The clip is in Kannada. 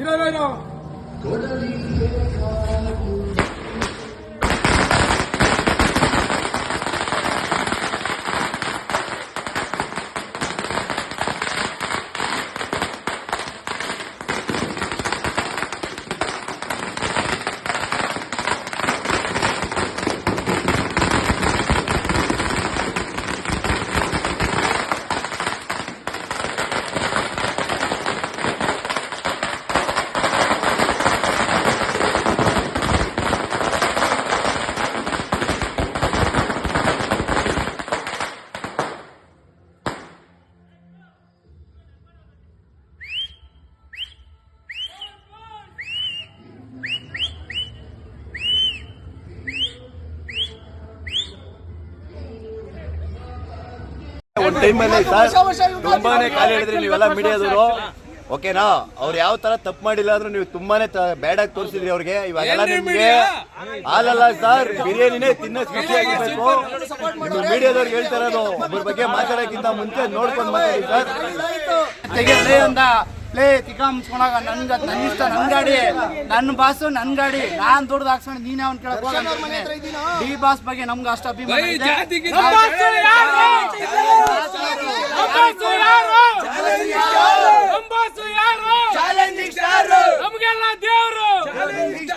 ఇరవై ಒಂದ್ ಟೈಮಲ್ಲಿ ಸರ್ ತುಂಬಾನೇ ಕಾಲ ಹೇಳಿದ್ರಿ ನೀವೆಲ್ಲ ಮೀಡಿಯಾದವರು ಓಕೆನಾ? ಅವ್ರು ಯಾವ ತರ ತಪ್ಪು ಮಾಡಿಲ್ಲ ಅಂದ್ರೆ ನೀವು ತುಂಬಾನೇ ಬ್ಯಾಡ್ ಆಗಿ ತೋರಿಸಿದ್ರಿ ಅವ್ರಿಗೆ. ಇವಾಗೆಲ್ಲ ನಿಮ್ಗೆ ಹಾಲಲ್ಲ ಸರ್ ಬಿರಿಯಾನಿನೇ ತಿನ್ನೋ ಖುಷಿ ಆಗಿರ್ಬೇಕು. ನೀವು ಮೀಡಿಯಾದವ್ರಿಗೆ ಹೇಳ್ತಾ ಇರೋದು ಒಬ್ಬರ ಬಗ್ಗೆ ಮಾತಾಡೋಕ್ಕಿಂತ ಮುಂಚೆ ನೋಡ್ಕೊಂಡು ಮಾತಾಡಿ ಸರ್ ತೆಗೆ ಅಂತ ಪ್ಲೇ ತಿಕಾಮ್ಸ್ಕೊಂಡಾಗ ನನ್ಗ ನನ್ ಇಷ್ಟ ನನ್ನ ಗಾಡಿ. ನನ್ನ ಬಾಸು ನನ್ನ ಗಾಡಿ. ನಾನ್ ದುಡ್ದು ಹಾಕ್ಸ್ಕೊಂಡು ನೀನೇ ಅವ್ನ ಕೇಳಕ್ ಹೋಗಲ್ಲ ಡಿ ಬಾಸ್ ಬಗ್ಗೆ ನಮ್ಗೆ ಅಷ್ಟ ಅಭಿಮಾನ ಇದೆ. ಚಾಲೆಂಜಿಂಗ್ ಯಾರು ಚಾಲೆಂಜಿಂಗ್ ಯಾರು ಅಂಬಾಸು ಯಾರು ಚಾಲೆಂಜಿಂಗ್ ಯಾರು ನಮಗೆಲ್ಲ ದೇವರು ಚಾಲೆಂಜಿಂಗ್